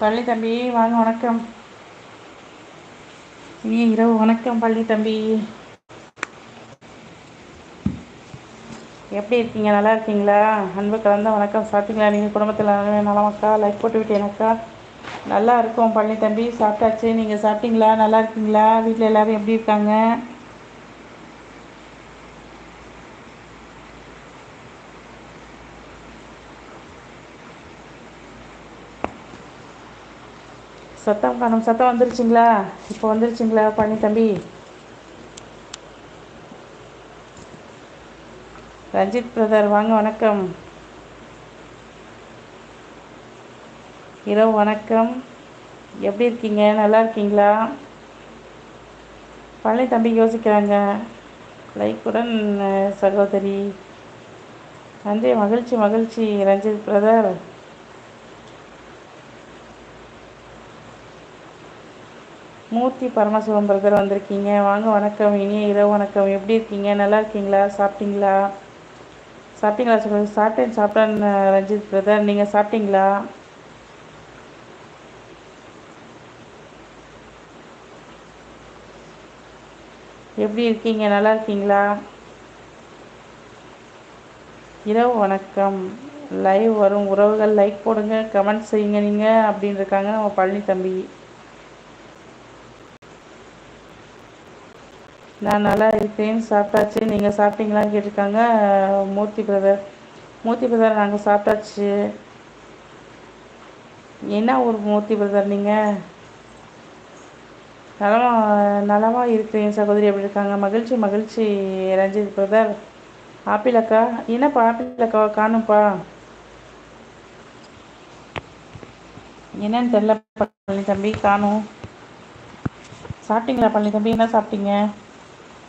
பள்ளி தம்பி வாங்க வணக்கம். இனிய இரவு வணக்கம் பள்ளி தம்பி. எப்படி இருக்கீங்க? நல்லா இருக்கீங்களா? அன்பு கலந்த வணக்கம். சாப்பிட்டீங்களா? நீங்கள் குடும்பத்தில் நலமாக்கா லைக் போட்டு விட்டேனக்கா நல்லா இருக்கோம் பழனி தம்பி. சாப்பிட்டாச்சு. நீங்கள் சாப்பிட்டீங்களா? நல்லா இருக்கீங்களா? வீட்டில் எல்லோரும் எப்படி இருக்காங்க? சத்தம் காணும் சத்தம் வந்துருச்சுங்களா? இப்போ வந்துருச்சுங்களா பழனி தம்பி? ரஞ்சித் பிரதர் வாங்க வணக்கம். இரவு வணக்கம். எப்படி இருக்கீங்க? நல்லா இருக்கீங்களா? பழனி தம்பி யோசிக்கிறாங்க. லைக்குடன் சகோதரி. நன்றி மகிழ்ச்சி மகிழ்ச்சி ரஞ்சித் பிரதர். மூர்த்தி பரமசிவம் பிரதர் வந்திருக்கீங்க. வாங்க வணக்கம். இனிய இரவு வணக்கம். எப்படி இருக்கீங்க? நல்லா இருக்கீங்களா? சாப்பிட்டீங்களா? சாப்பிட்டீங்களா? சொல்லுங்கள் சாப்பிட்டேன். சாப்பிட்டேன் ரஞ்சித் பிரதர் நீங்கள் சாப்பிட்டீங்களா? எப்படி இருக்கீங்க? நல்லா இருக்கீங்களா? இரவு வணக்கம். லைவ் வரும். உறவுகள் லைக் போடுங்க. கமெண்ட் செய்யுங்க நீங்கள் அப்படின்னு இருக்காங்க. நம்ம பழனி தம்பி. நான் நல்லா இருக்கேன். சாப்பிட்டாச்சு. நீங்கள் சாப்பிட்டீங்களான்னு கேட்டிருக்காங்க மூர்த்தி பிரதர் மூர்த்தி பிரதர் நாங்கள் சாப்பிட்டாச்சு. என்ன ஊர் மூர்த்தி பிரதர் நீங்கள் நலமாக நலமாக இருக்கிறேன் சகோதரி எப்படி இருக்காங்க. மகிழ்ச்சி மகிழ்ச்சி ரஞ்சித் பிரதர் ஆப்பிள் அக்கா என்னப்பா ஆப்பிள் அக்காவை காணும்ப்பா என்னன்னு தெரில பழனி தம்பி. காணும். சாப்பிட்டீங்களா பழனி தம்பி? என்ன சாப்பிட்டீங்க?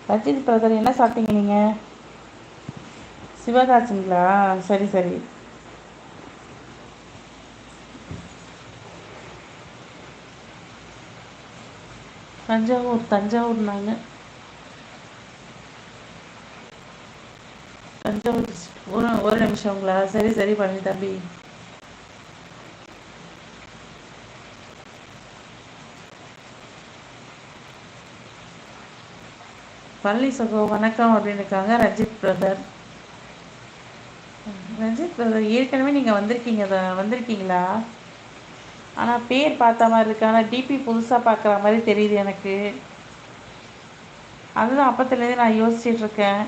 ரஜித் பிரதர் என்ன சாப்பிட்டீங்க நீங்கள் சிவகாசிங்களா? சரி சரி. தஞ்சாவூர் தஞ்சாவூர்னாங்க தஞ்சாவூர் ஒரு ஒரு நிமிஷங்களா சரி சரி பண்ணி தம்பி பழனி சகோ வணக்கம் அப்படின்னு இருக்காங்க ரஞ்சித் பிரதர் ரஞ்சித் பிரதர் ஏற்கனவே நீங்கள் வந்திருக்கீங்க வந்திருக்கீங்களா? ஆனால் பேர் பார்த்த மாதிரி இருக்கு. ஆனால் டிபி புதுசாக பார்க்குற மாதிரி தெரியுது எனக்கு. அதுதான் அப்பத்துலேருந்து நான் யோசிச்சிட்ருக்கேன்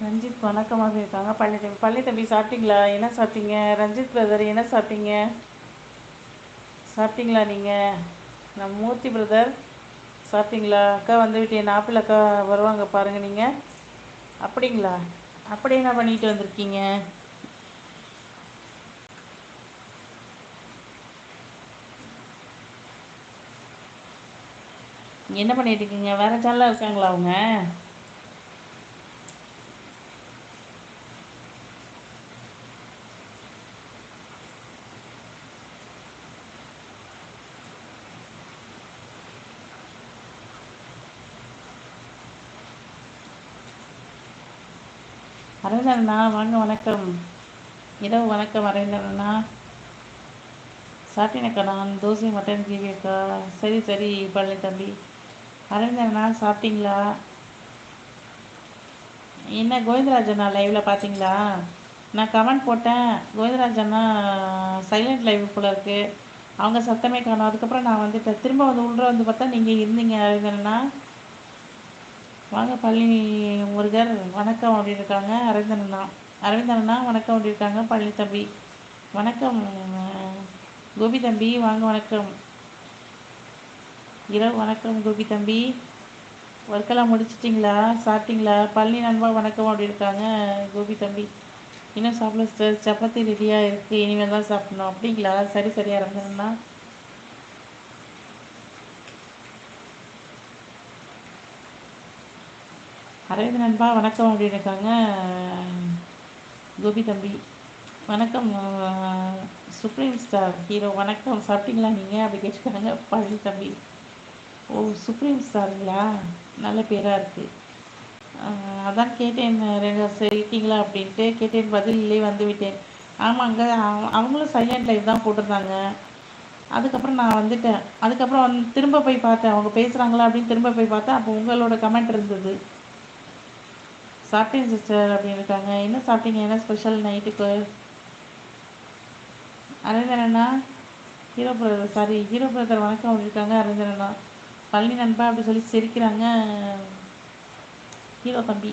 ரஞ்சித் வணக்கமாக இருக்காங்க. பள்ளி தம்பி பள்ளி தம்பி சாப்பிட்டீங்களா? என்ன சாப்பிட்டீங்க? ரஞ்சித் பிரதர் என்ன சாப்பிட்டீங்க? சாப்பிட்டீங்களா நீங்கள் நம்ம மூர்த்தி பிரதர் சாப்பிட்டீங்களா? அக்கா வந்து விட்டேன் ஆப்பிள் அக்கா வருவாங்க பாருங்கள் நீங்கள் அப்படிங்களா? அப்படி என்ன பண்ணிட்டு வந்திருக்கீங்க? என்ன பண்ணிட்டு இருக்கீங்க? வேறு சேனலில் இருக்காங்களா அவங்க? அரவிந்தண்ணா வாங்க வணக்கம். இரவு வணக்கம் அரவிந்தண்ணா சாப்பிட்டேனக்கா நான் தோசை மட்டன் கிரேவி அக்கா. சரி சரி பழனி தம்பி. அரவிந்தண்ணா சாப்பிட்டீங்களா? என்ன கோவிந்தராஜ் அண்ணா லைவில் பார்த்தீங்களா? நான் கமெண்ட் போட்டேன். கோவிந்தராஜ் அண்ணா சைலண்ட் லைவ் போல இருக்குது அவங்க சத்தமே காணும். அதுக்கப்புறம் நான் வந்துட்டேன். திரும்ப வந்து உள்ளே வந்து பார்த்தா நீங்கள் இருந்தீங்க அரவிந்தண்ணா வாங்க பழனி முருகர் வணக்கம் அப்படின்னு இருக்காங்க. அரவிந்தண்ணா அரவிந்தண்ணா வணக்கம் அப்படி இருக்காங்க பழனி தம்பி. வணக்கம் கோபி தம்பி வாங்க வணக்கம். இரவு வணக்கம் கோபி தம்பி. ஒர்க்கெல்லாம் முடிச்சிட்டிங்களா? சாப்பிட்டீங்களா? பழனி நண்பா வணக்கம் அப்படி இருக்காங்க கோபி தம்பி. இன்னும் சாப்பிடல சார் சப்பாத்தி ரெடியாக இருக்குது இனிமேல் தான் சாப்பிடணும். அப்படிங்களா? சரி சரி இருந்ததுன்னா அரவிந்த் நண்பா வணக்கம் அப்படின்னு இருக்காங்க. கோபி தம்பி வணக்கம். சுப்ரீம் ஸ்டார் ஹீரோ வணக்கம். சாப்பிட்டீங்களா நீங்கள் அப்படி கேட்டுருக்காங்க பழனி தம்பி. ஓ சுப்ரீம் ஸ்டாருங்களா நல்ல பேராக இருக்குது அதான் கேட்டேன் ரெண்டு வருஷம் இருக்கீங்களா அப்படின்ட்டு கேட்டேன் பதில் இல்லை வந்து விட்டேன். ஆமாங்க அவங்களும் சைலண்ட் லைஃப் தான் போட்டிருந்தாங்க. அதுக்கப்புறம் நான் வந்துட்டேன். அதுக்கப்புறம் வந்து திரும்ப போய் பார்த்தேன். அவங்க பேசுகிறாங்களா அப்படின்னு திரும்ப போய் பார்த்தேன். அப்போ உங்களோட கமெண்ட் இருந்தது. சாப்பிட்டேன் சிஸ்டர் அப்படின்னு இருக்காங்க. என்ன சாப்பிட்டீங்க? என்ன ஸ்பெஷல் நைட்டுக்கு அரவிந்தரண்ணா hero brother sorry hero brother வணக்கம் அப்படிருக்காங்க அரவிந்தரண்ணா பழனி நண்பா அப்படி சொல்லி சிரிக்கிறாங்க. ஹீரோ தம்பி.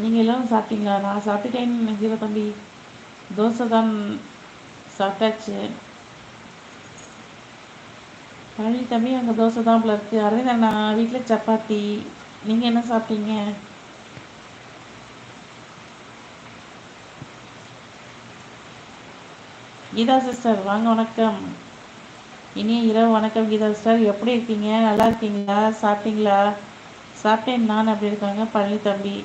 நீங்கள் எல்லாம் சாப்பிட்டீங்களா? நான் சாப்பிட்டுட்டேன் ஹீரோ தம்பி. தோசை தான் சாப்பிட்டாச்சு. பழனி தம்பி அங்கே தோசை தான் போல இருக்குது அரவிந்தண்ணா வீட்டில் சப்பாத்தி. நீங்கள் என்ன சாப்பிட்டீங்க? கீதா சிஸ்டர் வாங்க வணக்கம். இனிய இரவு வணக்கம் கீதா சிஸ்டர் எப்படி இருக்கீங்க? நல்லா இருக்கீங்களா? சாப்பிட்டீங்களா? சாப்பிட்டேன் நான் அப்படி இருக்காங்க. பழனி தம்பி.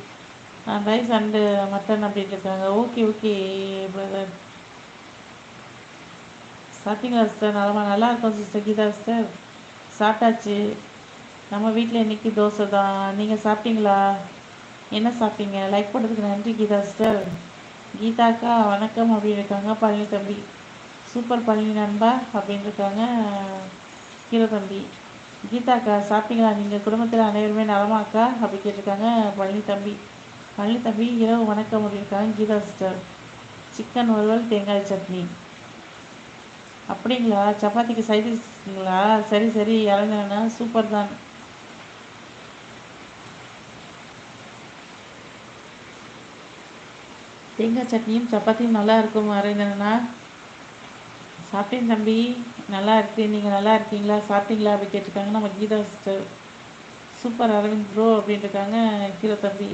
ரைஸ் அண்டு மட்டன் அப்படின்ட்டு இருக்காங்க. ஓகே ஓகே பிரதர் சாப்பிட்டீங்களா சிஸ்டர்? நல்லா நல்லா இருக்கும் சிஸ்டர். கீதா சிஸ்டர் சாப்பிட்டாச்சு. நம்ம வீட்டில் இன்றைக்கி தோசை தான். நீங்கள் சாப்பிட்டீங்களா? என்ன சாப்பிட்டீங்க? லைக் பண்ணுறதுக்கு நன்றி கீதா சிஸ்டர். கீதாக்கா வணக்கம் அப்படின்னு இருக்காங்க. பழனி தம்பி. சூப்பர் பழனி நண்பா அப்படின்னு இருக்காங்க. ஹீரோ தம்பி. கீதாக்கா சாப்பிட்டீங்களா? நீங்கள் குடும்பத்தில் அனைவருமே நலமாக்கா அப்படி கேட்டிருக்காங்க பழனி தம்பி. பழனி தம்பி இரவு வணக்கம் அப்படின்னு இருக்காங்க கீதா சிஸ்டர். சிக்கன் வறுவல் தேங்காய் சட்னி. அப்படிங்களா? சப்பாத்திக்கு சைடிஷ்ங்களா சரி சரி இறங்குறேண்ணா சூப்பர் தான். தேங்காய் சட்னியும் சப்பாத்தியும் நல்லா இருக்கும் அரவிந்தனா சாப்பிட்டேன் தம்பி. நல்லா இருக்கு. நீங்கள் நல்லா இருக்கீங்களா? சாப்பிட்டீங்களா? அப்படி கேட்டிருக்காங்க. நம்ம Geetha sister super Aravind bro அப்படின்ட்டு இருக்காங்க ஹீரோ தம்பி.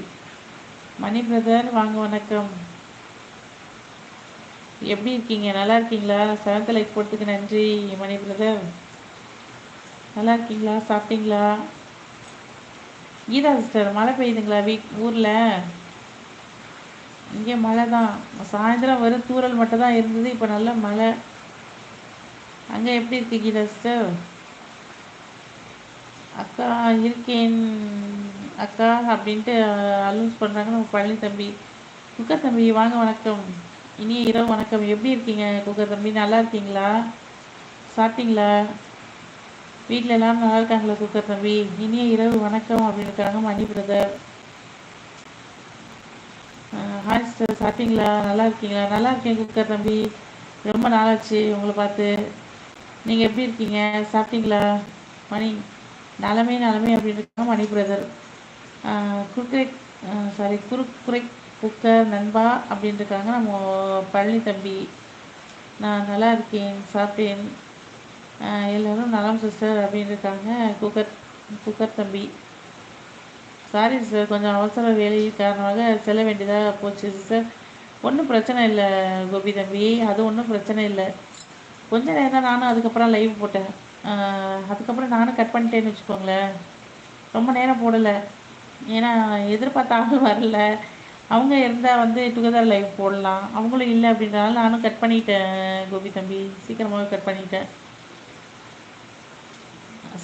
மணி பிரதர் வாங்க வணக்கம். எப்படி இருக்கீங்க? நல்லா இருக்கீங்களா? செவன்த் லைக் போட்டதுக்கு நன்றி மணி பிரதர். நல்லா இருக்கீங்களா? சாப்பிட்டீங்களா? கீதா சிஸ்டர் மழை பெய்யுதுங்களா வீக் ஊரில்? இங்கே மழை தான் சாயந்தரம் வரும் தூரல் மட்டும் தான் இருந்தது இப்போ நல்ல மழை. அங்கே எப்படி இருக்கு கீதா சிஸ்டர்? அக்கா இருக்கேன். அக்கா அப்படின்ட்டு அலூன்ஸ் பண்ணுறாங்க நம்ம பழனி தம்பி. குக்கர் தம்பி வாங்க வணக்கம். இனிய இரவு வணக்கம். எப்படி இருக்கீங்க குக்கர் தம்பி? நல்லா இருக்கீங்களா? சாப்பிட்டீங்களா? வீட்டில் எல்லாரும் நல்லா இருக்காங்களா குக்கர் தம்பி? இனிய இரவு வணக்கம் அப்படின்னு இருக்காங்க மணி பிரதர். ஹாய் சார் சாப்பிட்டீங்களா? நல்லா இருக்கீங்களா? நல்லா இருக்கேன் குக்கர் தம்பி. ரொம்ப நாளாச்சு உங்களை பார்த்து. நீங்கள் எப்படி இருக்கீங்க? சாப்பிட்டீங்களா? மணி நலமே நலமே அப்படின்னு இருக்காங்க மணி பிரதர். குறுக்குரை சாரி குறுக்குறை குக்கர் நண்பா அப்படின்னு இருக்காங்க நம்ம பழனி தம்பி. நான் நல்லா இருக்கேன் சாப்பிட்டேன். எல்லோரும் நலம் சிஸ்டர் அப்படின்னு இருக்காங்க குக்கர் குக்கர் தம்பி. சாரி சிஸ்டர் கொஞ்சம் அவசர வேலை காரணமாக செல்ல வேண்டியதாக போச்சு சிஸ்டர் ஒன்றும் பிரச்சனை இல்லை கோபி தம்பி. அது ஒன்றும் பிரச்சனை இல்லை. கொஞ்ச நேரம் தான் நானும் அதுக்கப்புறம் லைவ் போட்டேன். அதுக்கப்புறம் நானும் கட் பண்ணிட்டேன்னு வச்சுக்கோங்களேன். ரொம்ப நேரம் போடலை. ஏன்னா எதிர்பார்த்தாலும் வரல. அவங்க இருந்தால் வந்து டுகெதர் லைவ் போடலாம். அவங்களும் இல்லை அப்படின்றனால நானும் கட் பண்ணிட்டேன் கோபி தம்பி. சீக்கிரமாக கட் பண்ணிட்டேன்.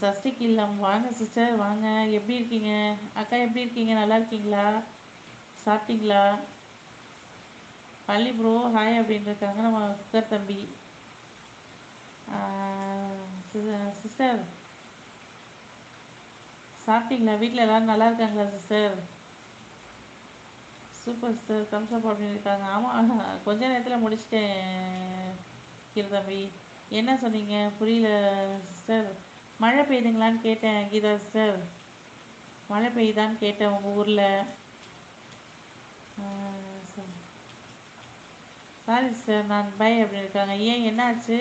சஷ்டிக்கு இல்லாமல் வாங்க சிஸ்டர் வாங்க. எப்படி இருக்கீங்க? அக்கா எப்படி இருக்கீங்க? நல்லா இருக்கீங்களா? சாப்பிட்டீங்களா? பள்ளி ப்ரோ ஹாய் அப்படின்னு இருக்காங்க. நம்ம குக்கர் தம்பி. சிஸ்டர் சாப்பிட்டீங்களா? வீட்டில் எல்லோரும் நல்லா இருக்காங்களா sister super sir thumbs up அப்படின்னு இருக்காங்க. ஆமாம் கொஞ்ச நேரத்தில் முடிச்சிட்டேன் கீர்தம்பி என்ன சொன்னீங்க? புரியல சிஸ்டர் மழை பெய்யுதுங்களான்னு கேட்டேன் கீதா சிஸ்டர் மழை பெய்யுதான்னு கேட்டேன் உங்கள் ஊரில். சாரி. சிஸ்டர் நான் பை அப்படின்னு இருக்காங்க. ஏன் என்னாச்சு?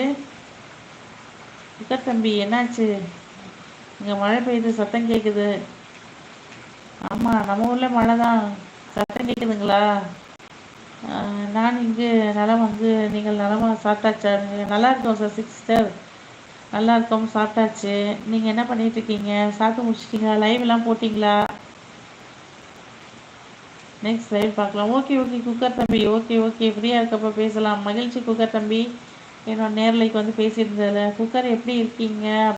குக்கர் தம்பி என்னாச்சு? இங்கே மழை பெய்யுது சத்தம் கேட்குது ஆமாம் நம்ம ஊரில் மழை தான் சத்தம் கேட்குதுங்களா நான் இங்கு நலம் வந்து நீங்கள் நலமாக சாப்பிட்டாச்சா? நல்லா இருக்கோம் சார் சிஸ்டர். நல்லா இருக்கோம் சாப்பிட்டாச்சு. நீங்கள் என்ன பண்ணிகிட்ருக்கீங்க சாப்பிட்டு முடிச்சிட்டிங்களா? லைவ்லாம் போட்டிங்களா? நெக்ஸ்ட் லைவ் பார்க்கலாம். ஓகே ஓகே குக்கர் தம்பி. ஓகே ஓகே ஃப்ரீயாக இருக்கப்போ பேசலாம். மகிழ்ச்சி குக்கர் தம்பி. என்னோட நேரலைக்கு வந்து பேசியிருந்ததில்ல குக்கர் எப்படி இருக்கீங்க?